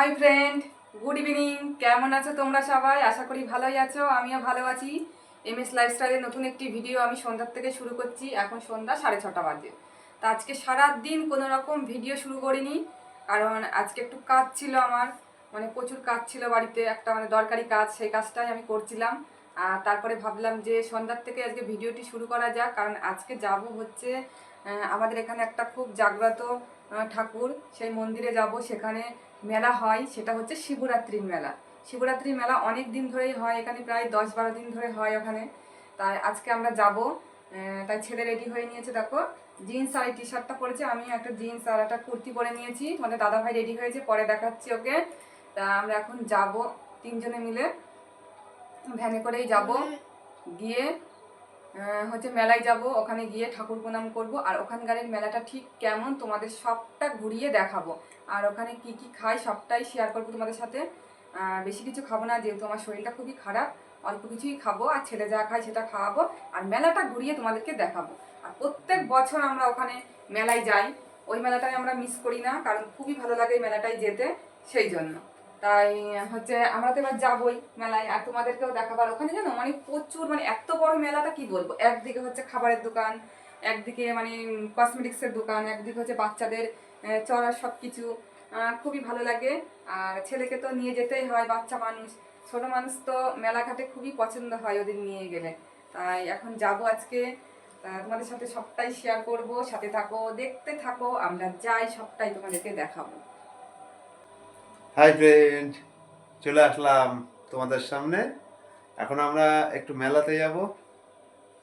Hi friend good evening কেমন আছো তোমরা সবাই? আশা করি ভালোই আছো, আমিও ভালো আছি। এম এস লাইফস্টাইলের নতুন একটি ভিডিও আমি সন্ধ্যার থেকে শুরু করছি, এখন সন্ধ্যা সাড়ে ছটা বাজে। তা আজকে সারা দিন কোনো রকম ভিডিও শুরু করিনি, কারণ আজকে একটু কাজ ছিল আমার মানে প্রচুর কাজ ছিল বাড়িতে, একটা মানে দরকারি কাজ, সেই কাজটাই আমি করছিলাম। আর তারপরে ভাবলাম যে সন্ধ্যার থেকে আজকে ভিডিওটি শুরু করা যাক, কারণ আজকে যাব হচ্ছে আমাদের এখানে একটা খুব জাগ্রত ঠাকুর, সেই মন্দিরে যাব, সেখানে মেলা হয়, সেটা হচ্ছে শিবরাত্রির মেলা। শিবরাত্রির মেলা অনেক দিন ধরেই হয়, এখানে প্রায় দশ বারো দিন ধরে হয় ওখানে। তাই আজকে আমরা যাব তাই ছেলে রেডি হয়ে নিয়েছে, দেখো। জিন্স আর এই টি শার্টটা পরেছে, আমি একটা জিন্স আর একটা কুর্তি পরে নিয়েছি মানে দাদা ভাই রেডি হয়েছে, পরে দেখাচ্ছি ওকে। তা আমরা এখন যাব, তিনজনে মিলে ভ্যানে করেই যাব। গিয়ে হচ্ছে মেলায় যাব, ওখানে গিয়ে ঠাকুর প্রণাম করব, আর ওখানকারের মেলাটা ঠিক কেমন তোমাদের সবটা ঘুরিয়ে দেখাবো। আর ওখানে কি কি খাই সবটাই শেয়ার করব তোমাদের সাথে। বেশি কিছু খাব না, যেহেতু আমার শরীরটা খুবই খারাপ, অল্প কিছুই খাব, আর ছেলে যা খায় সেটা খাওয়াবো, আর মেলাটা ঘুরিয়ে তোমাদেরকে দেখাবো। আর প্রত্যেক বছর আমরা ওখানে মেলায় যাই, ওই মেলাটাই আমরা মিস করি না, কারণ খুবই ভালো লাগে এই মেলাটায় যেতে, সেই জন্য। তাই হচ্ছে আমরা তো এবার যাবোই মেলায়, আর তোমাদেরকেও দেখাবার। ওখানে জানো মানে প্রচুর মানে এত বড় মেলাটা কি বলব? একদিকে হচ্ছে খাবারের দোকান, একদিকে মানে কসমেটিক্সের দোকান, একদিকে হচ্ছে বাচ্চাদের চড়ার সব কিছু খুবই ভালো লাগে। আর ছেলেকে তো নিয়ে যেতেই হয়, বাচ্চা মানুষ। ছোট মানুষ তো মেলাঘাটে খুবই পছন্দ হয় ওদের নিয়ে গেলে। তাই এখন যাব আজকে। তোমাদের সাথে সবটাই শেয়ার করব, সাথে থাকো, দেখতে থাকো, আমরা যাই, সবটাই তোমাদেরকে দেখাবো। হাই ফ্রেন্ড চলে আসলাম তোমাদের সামনে। এখন আমরা একটু মেলাতে যাব।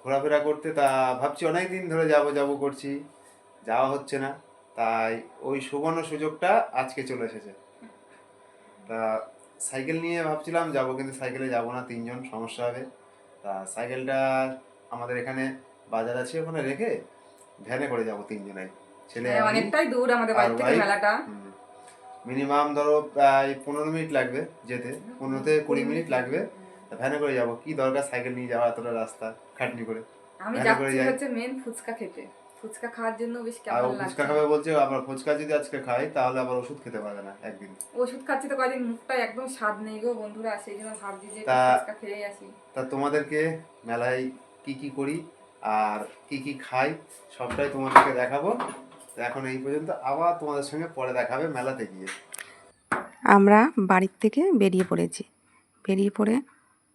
ঘোরাফেরা করতে তা ভাবছি অনেক দিন ধরে যাব যাব করছি। যাওয়া হচ্ছে না। তাই ওই সুবর্ণ সুযোগটা আজকে চলে এসেছে। তা সাইকেল নিয়ে ভাবছিলাম যাব কিন্তু সাইকেলে যাব না তিনজন সমস্যা হবে। তা সাইকেলটা আমাদের এখানে বাজার আছে ওখানে রেখে ভ্যানে করে যাব তিনজনে। ছেলে হ্যাঁ, অনেকটাই দূর আমাদের বাড়ি থেকে মেলাটা। মিনিমাম ধরো প্রায় পনেরো মিনিট লাগবে যেতে। পনেরো থেকে কুড়ি মিনিট লাগবে। ভ্যানে করে যাব। কি দরকার সাইকেল নিয়ে যাওয়া এতটা রাস্তা খাটনি করে? আমি যাচ্ছি হচ্ছে মেন ফুচকা খেতে। ফুচকা খাওয়ার জন্য বেশ কেমন ফুচকা খাবে বলছে আবার ফুচকা যদি আজকে খাই তাহলে আবার ওষুধ খেতে পারবে না একদিন। ওষুধ খাচ্ছি তো কয়দিন? মুখটা একদম স্বাদ নেই গো বন্ধুরা সেই জন্য ভাবছি যে ফুচকা খেয়েই আসি। তা তোমাদেরকে মেলায় কি কি করি আর কি কি খাই সবটাই তোমাদেরকে দেখাবো। এখন এই পর্যন্ত আবার তোমাদের সঙ্গে পরে দেখাবে মেলাতে গিয়ে। আমরা বাড়ির থেকে বেরিয়ে পড়েছি। বেরিয়ে পড়ে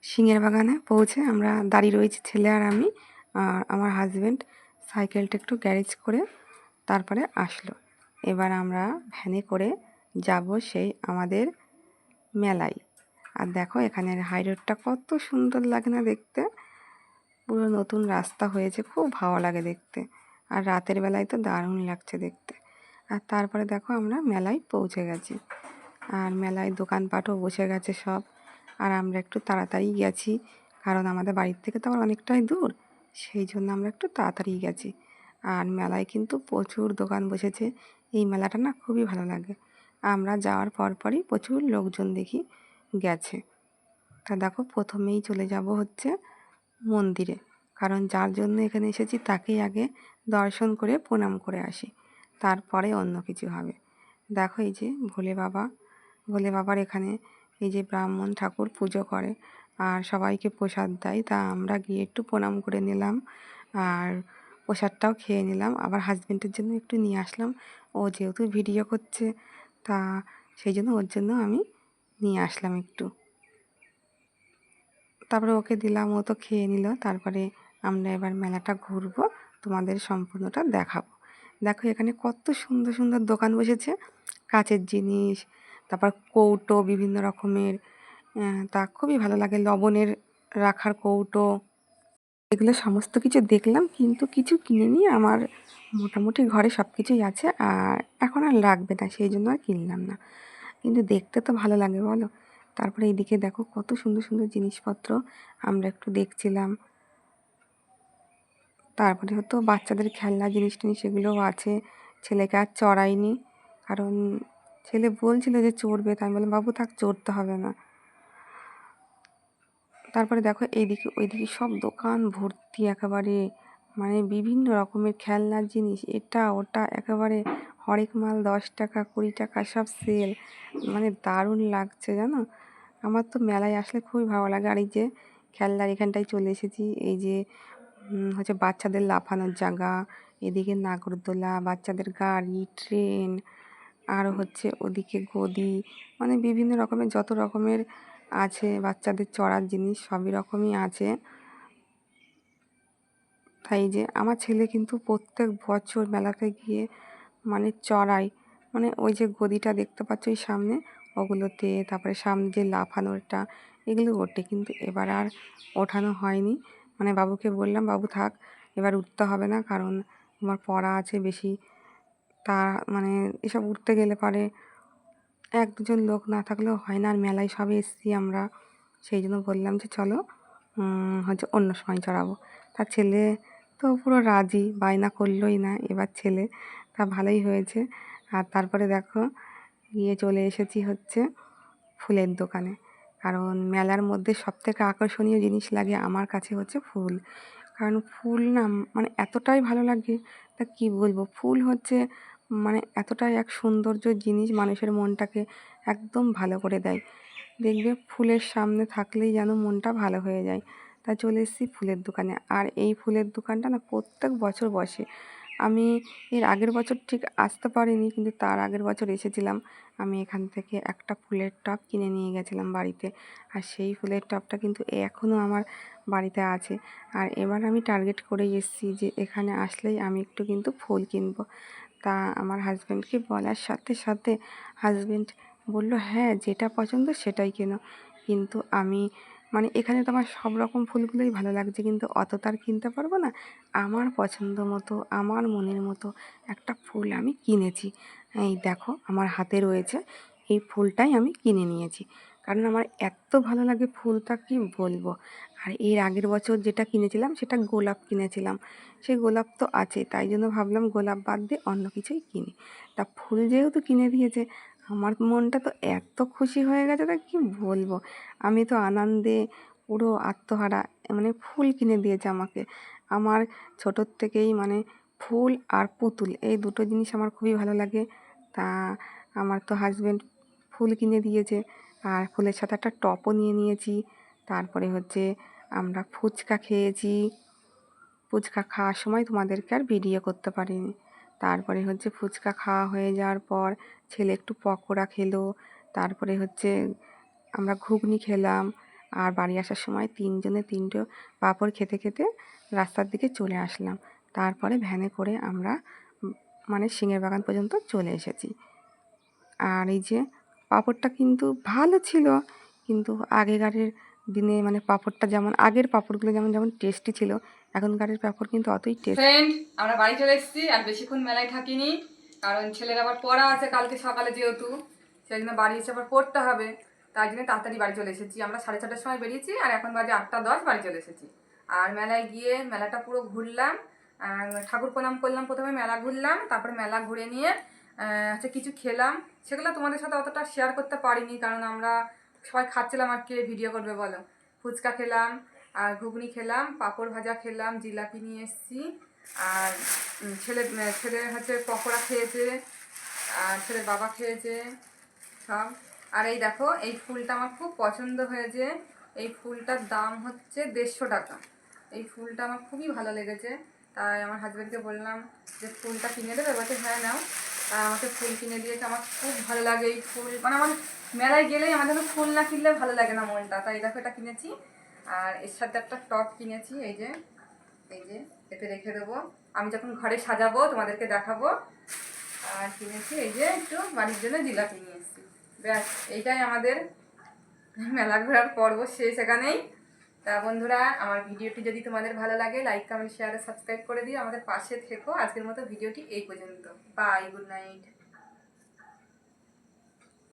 সিংহের বাগানে পৌঁছে আমরা দাঁড়িয়ে রয়েছি, ছেলে আর আমি, আর আমার হাজব্যান্ড সাইকেলটা একটু গ্যারেজ করে তারপরে আসলো। এবার আমরা ভ্যানে করে যাব সেই আমাদের মেলায়। আর দেখো এখানের হাই রোডটা কত সুন্দর লাগে না দেখতে। পুরো নতুন রাস্তা হয়েছে, খুব ভালো লাগে দেখতে। আর রাতের বেলায় তো দারুণ লাগছে দেখতে। আর তারপরে দেখো আমরা মেলায় পৌঁছে গেছি। আর মেলায় দোকানপাটও বসে গেছে সব। আর আমরা একটু তাড়াতাড়ি গেছি, কারণ আমাদের বাড়ির থেকে তো আবার অনেকটাই দূর, সেই জন্য আমরা একটু তাড়াতাড়ি গেছি। আর মেলায় কিন্তু প্রচুর দোকান বসেছে, এই মেলাটা না খুবই ভালো লাগে। আমরা যাওয়ার পরপরই প্রচুর লোকজন দেখি গেছে। তা দেখো প্রথমেই চলে যাব হচ্ছে মন্দিরে। কারণ যার জন্য এখানে এসেছি তাকেই আগে দর্শন করে, প্রণাম করে আসি। তারপরে অন্য কিছু হবে। দেখো এই যে ভোলে বাবা, ভোলে বাবার এখানে এই যে ব্রাহ্মণ ঠাকুর পুজো করে আর সবাইকে প্রসাদ দেয়। তা আমরা গিয়ে একটু প্রণাম করে নিলাম আর প্রসাদটাও খেয়ে নিলাম। আবার হাজবেন্ডের জন্য একটু নিয়ে আসলাম। ও যেহেতু ভিডিও করছে, তা সেই জন্য ওর জন্য আমি নিয়ে আসলাম একটু। তারপরে ওকে দিলাম, ও তো খেয়ে নিল। তারপরে আমরা এবার মেলাটা ঘুরবো, তোমাদের সম্পূর্ণটা দেখাবো। দেখো এখানে কত সুন্দর সুন্দর দোকান বসেছে, কাচের জিনিস, তারপর কৌটো বিভিন্ন রকমের তা খুবই ভালো লাগে, লবণের রাখার কৌটো। এগুলো সমস্ত কিছু দেখলাম, কিন্তু কিছু কিনে নিয়ে আমার মোটামুটি ঘরে সব কিছুই আছে, আর এখন আর লাগবে না, সেই জন্য আর কিনলাম না। কিন্তু দেখতে তো ভালো লাগে, বলো। তারপরে এইদিকে দেখো কত সুন্দর সুন্দর জিনিসপত্র, আমরা একটু দেখছিলাম। তারপরে হয়তো বাচ্চাদের খেলনা জিনিস টিনিস এগুলোও আছে। ছেলেকে আর চড়াইনি। কারণ ছেলে বলছিল যে চড়বে, তাই আমি বললাম, বাবু থাক, চড়তে হবে না। তারপরে দেখো এইদিকে, ওইদিকে সব দোকান ভর্তি একেবারে। মানে বিভিন্ন রকমের খেলনার জিনিস, এটা, ওটা, একেবারে হরেক মাল দশ টাকা, কুড়ি টাকা, সব সেল মানে দারুণ লাগছে, জানো? আমার তো মেলায় আসলে খুবই ভালো লাগে। আর এই যে খেলনার এখানটায় চলে এসেছি, এই যে হচ্ছে বাচ্চাদের লাফানোর জায়গা, এদিকে নাগরদোলা, বাচ্চাদের গাড়ি, ট্রেন, আর হচ্ছে ওদিকে গদি মানে বিভিন্ন রকমের, যত রকমের আছে বাচ্চাদের চড়ার জিনিস, সবই রকমই আছে। তাই যে আমার ছেলে কিন্তু প্রত্যেক বছর মেলাতে গিয়ে মানে চড়াই মানে ওই যে গদিটা দেখতে পাচ্ছ ওই সামনে, ওগুলোতে, তারপরে সামনে যে লাফানোরটা এগুলো ওঠে, কিন্তু এবার আর ওঠানো হয়নি। মানে বাবুকে বললাম, বাবু থাক, এবার উঠতে হবে না, কারণ আমার পড়া আছে বেশি। তা মানে এসব উঠতে গেলে পারে এক দুজন লোক না থাকলেও হয় না, আর মেলায় সবে এসেছি আমরা। সেই জন্য বললাম যে চলো হচ্ছে অন্য সময় চড়াবো। তার ছেলে তো পুরো রাজি, বায়না করলোই না এবার ছেলে। তা ভালোই হয়েছে। আর তারপরে দেখো, গিয়ে চলে এসেছি হচ্ছে ফুলের দোকানে। কারণ মেলার মধ্যে সবথেকে আকর্ষণীয় জিনিস লাগে আমার কাছে হচ্ছে ফুল। কারণ ফুল না মানে এতটাই ভালো লাগে, তা কি বলব? ফুল হচ্ছে মানে এতটাই এক সৌন্দর্য জিনিস মানুষের মনটাকে একদম ভালো করে দেয়। দেখবে ফুলের সামনে থাকলেই যেন মনটা ভালো হয়ে যায়। তা চলে এসেছি ফুলের দোকানে। আর এই ফুলের দোকানটা না প্রত্যেক বছর বসে। আমি এর আগের বছর ঠিক আসতে পারিনি, কিন্তু তার আগের বছর এসেছিলাম। আমি এখান থেকে একটা ফুলের টব কিনে নিয়ে গেছিলাম বাড়িতে। আর সেই ফুলের টবটা কিন্তু এখনও আমার বাড়িতে আছে। আর এবার আমি টার্গেট করেই এসেছি যে এখানে আসলেই আমি একটু কিন্তু ফুল কিনবো। তা আমার হাজব্যান্ডকে বলার সাথে সাথে হাজব্যান্ড বলল হ্যাঁ যেটা পছন্দ সেটাই কেনো। কিন্তু আমি মানে এখানে তো আমার সব রকম ফুলগুলোই ভালো লাগছে, কিন্তু অত তার কিনতে পারব না। আমার পছন্দ মতো, আমার মনের মতো একটা ফুল আমি কিনেছি। এই দেখো, আমার হাতে রয়েছে। এই ফুলটাই আমি কিনে নিয়েছি। কারণ আমার এত ভালো লাগে ফুলটা, কি বলব? আর এর আগের বছর যেটা কিনেছিলাম, সেটা গোলাপ কিনেছিলাম। সেই গোলাপ তো আছে তাই জন্য ভাবলাম গোলাপ বাদ দিয়ে অন্য কিছুই কিনি। তা ফুল যেহেতু কিনে দিয়েছে আমার মনটা তো এত খুশি হয়ে গেছে তা কি বলব? আমি তো আনন্দে পুরো আত্মহারা মানে ফুল কিনে দিয়েছে আমাকে। আমার ছোটোর থেকেই মানে ফুল আর পুতুল, এই দুটো জিনিস আমার খুবই ভালো লাগে। তা আমার তো হাজব্যান্ড ফুল কিনে দিয়েছে, আর ফুলের সাথে একটা টপও নিয়ে নিয়েছি। তারপরে হচ্ছে আমরা ফুচকা খেয়েছি। ফুচকা খাওয়ার সময় তোমাদেরকে আর ভিডিও করতে পারিনি। তারপরে হচ্ছে ফুচকা খাওয়া হয়ে যাওয়ার পর ছেলে একটু পকোড়া খেলো, তারপরে হচ্ছে আমরা ঘুগনি খেলাম। আর বাড়ি আসার সময় তিনজনে তিনটে পাঁপড় খেতে খেতে রাস্তার দিকে চলে আসলাম। তারপরে ভ্যানে করে আমরা মানে সিঙের বাগান পর্যন্ত চলে এসেছি। আর এই যে পাঁপড়টা কিন্তু ভালো ছিল, কিন্তু আগেকারের দিনে মানে পাঁপড়টা যেমন, আগের পাঁপড়গুলো যেমন যেমন টেস্টি ছিল এখনকারের পাঁপড় কিন্তু অতই টেস্ট ফ্রেন্ড আমরা বাড়ি চলে এসেছি, আর বেশিক্ষণ মেলায় থাকিনি, কারণ ছেলের আবার পড়া আছে কালকে সকালে যেহেতু সেই জন্য বাড়ি এসে আবার পড়তে হবে তাই জন্য তাড়াতাড়ি বাড়ি চলে এসেছি। আমরা সাড়ে ছটার সময় বেরিয়েছি, আর এখন বাজে আটটা দশ, বাড়ি চলে এসেছি। আর মেলায় গিয়ে মেলাটা পুরো ঘুরলাম ঠাকুর প্রণাম করলাম প্রথমে, মেলা ঘুরলাম, তারপরে মেলা ঘুরে নিয়ে হচ্ছে কিছু খেলাম, সেগুলো তোমাদের সাথে অতটা শেয়ার করতে পারিনি, কারণ আমরা সবাই খাচ্ছিলাম আর কে ভিডিও করবে বলো? ফুচকা খেলাম, আর ঘুগনি খেলাম, পাঁপড় ভাজা খেলাম, জিলাপি নিয়ে এসেছি, আর ছেলে ছেলে হচ্ছে পকোড়া খেয়েছে, আর ছেলের বাবা খেয়েছে, সব। আর এই দেখো, এই ফুলটা আমার খুব পছন্দ হয়েছে। এই ফুলটার দাম হচ্ছে দেড়শো টাকা। এই ফুলটা আমার খুবই ভালো লেগেছে। তাই আমার হাজব্যান্ডকে বললাম যে ফুলটা কিনে দেবে? বলছে হ্যাঁ নাও। আর আমাকে ফুল কিনে দিয়েছে, আমার খুব ভালো লাগে এই ফুল। মানে আমার মেলায় গেলেই আমার যেন ফুল না কিনলে ভালো লাগে না মনটা। তাই দেখো এটা কিনেছি। আর এর সাথে একটা টপ কিনেছি, এই যে এই যে, এতে রেখে দেবো। আমি যখন ঘরে সাজাবো, তোমাদেরকে দেখাবো। আর কিনেছি, এই যে, একটু বাড়ির জন্য জিলাপি নিয়ে এসেছি। ব্যাস, এইটাই আমাদের মেলা ঘোরার পর্ব শেষ এখানেই। তা বন্ধুরা, আমার ভিডিওটি যদি তোমাদের ভালো লাগে লাইক কমেন্ট শেয়ার সাবস্ক্রাইব করে দিও। আমাদের পাশে থেকো। আজকের মতো ভিডিওটি এই পর্যন্ত। Bye good night